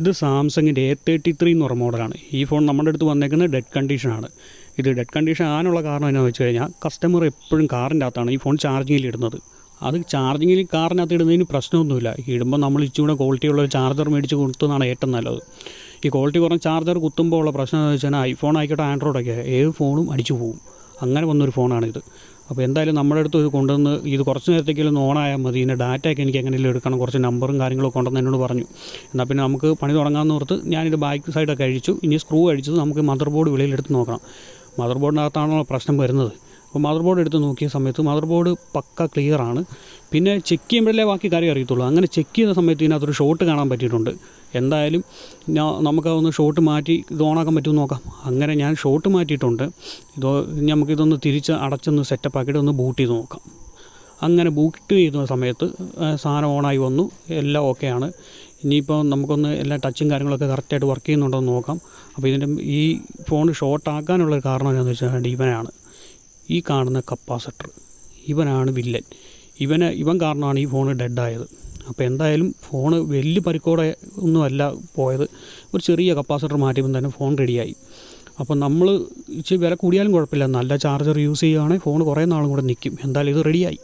ഇത് സാംസങ്ങിന്റെ A thirty three എന്ന് പറഞ്ഞ മോഡലാണ്. ഈ ഫോൺ നമ്മുടെ അടുത്ത് വന്നേക്കുന്നത് ഡെഡ് കണ്ടീഷനാണ്. ഇത് ഡെഡ് കണ്ടീഷൻ ആകാനുള്ള കാരണം എന്നാന്ന് വെച്ച് കഴിഞ്ഞാൽ കസ്റ്റമർ എപ്പോഴും കാറിന്റെ അകത്താണ് ഈ ഫോൺ ചാർജിങ്ങിൽ ഇടുന്നത്. അത് ചാർജിങ്ങിൽ കാറിനകത്ത് ഇടുന്നതിന് പ്രശ്നമൊന്നുമില്ല. ഇടുമ്പോൾ നമ്മൾ ഇച്ചിരി ക്വാളിറ്റി ഉള്ള ഒരു ചാർജർ മേടിച്ച് കൊടുത്തതാണ് ഏറ്റവും നല്ലത്. ഈ ക്വാളിറ്റി കുറഞ്ഞ ചാർജർ കുത്തുമ്പോൾ ഉള്ള പ്രശ്നം എന്ന് വെച്ചാൽ ഐഫോൺ ആയിക്കോട്ടെ ആൻഡ്രോയിഡ് ഒക്കെ ഏത് ഫോണും അടിച്ചു പോകും. അങ്ങനെ വന്നൊരു ഫോണാണിത് അപ്പോൾ എന്തായാലും നമ്മുടെ അടുത്ത് ഇത് കൊണ്ടുവന്ന് ഇത് കുറച്ച് നേരത്തേക്കെങ്കിലും ഓണായാൽ മതി. ഇതിന്റെ ഡാറ്റയൊക്കെ എനിക്ക് എങ്ങനെയെങ്കിലും എടുക്കണം. കുറച്ച് നമ്പറും കാര്യങ്ങളൊക്കെ ഉണ്ടെന്ന് എന്നോട് പറഞ്ഞു. എന്നാൽ പിന്നെ നമുക്ക് പണി തുടങ്ങാമെന്ന് ഓർത്ത് ഞാനിത് ബാക്ക് സൈഡൊക്കെ അഴിച്ചു. ഇനി സ്ക്രൂ അഴിച്ചത് നമുക്ക് മദർ ബോർഡ് വെളിയിലെടുത്ത് നോക്കണം. മദർ ബോർഡിനകത്താണല്ലോ പ്രശ്നം വരുന്നത്. അപ്പോൾ മദർ ബോർഡ് എടുത്ത് നോക്കിയ സമയത്ത് മദർ ബോർഡ് പക്ക ക്ലിയറാണ് പിന്നെ ചെക്ക് ചെയ്യുമ്പോഴല്ലേ ബാക്കി കാര്യം അറിയത്തുള്ളൂ. അങ്ങനെ ചെക്ക് ചെയ്ത സമയത്ത് ഇതിനകത്തൊരു ഷോട്ട് കാണാൻ പറ്റിയിട്ടുണ്ട്. എന്തായാലും നമുക്കതൊന്ന് ഷോട്ട് മാറ്റി ഇത് ഓണാക്കാൻ പറ്റുമെന്ന് നോക്കാം. അങ്ങനെ ഞാൻ ഷോട്ട് മാറ്റിയിട്ടുണ്ട്. ഇത് നമുക്കിതൊന്ന് തിരിച്ച് അടച്ചൊന്ന് സെറ്റപ്പ് ആക്കിയിട്ട് ഒന്ന് ബൂട്ട് ചെയ്ത് നോക്കാം. അങ്ങനെ ബൂട്ട് ചെയ്യുന്ന സമയത്ത് സാധനം ഓണായി വന്നു. എല്ലാം ഓക്കെയാണ് ഇനിയിപ്പോൾ നമുക്കൊന്ന് എല്ലാ ടച്ചും കാര്യങ്ങളൊക്കെ കറക്റ്റായിട്ട് വർക്ക് ചെയ്യുന്നുണ്ടോ എന്ന് നോക്കാം. അപ്പോൾ ഇതിന്റെ ഈ ഫോൺ ഷോർട്ട് ആക്കാനുള്ള ഒരു കാരണം എന്താണെന്ന് വെച്ചാൽ ഇവനാണ് ഈ കാണുന്ന കപ്പാസിറ്റർ. ഇവനാണ് വില്ലൻ. ഇവന് ഇവൻ കാരണമാണ് ഈ ഫോൺ ഡെഡായത്. അപ്പോൾ എന്തായാലും ഫോണ് വലിയ പരിക്കോടെ ഒന്നുമല്ല പോയത്. ഒരു ചെറിയ കപ്പാസിറ്റർ മാറ്റിയപ്പോൾ തന്നെ ഫോൺ റെഡിയായി. അപ്പോൾ നമ്മൾ ഇച്ചിരി വില കൂടിയാലും കുഴപ്പമില്ല. നല്ല ചാർജർ യൂസ് ചെയ്യുകയാണെങ്കിൽ ഫോൺ കുറേ നാളും കൂടെ നിൽക്കും. എന്തായാലും ഇത് റെഡിയായി.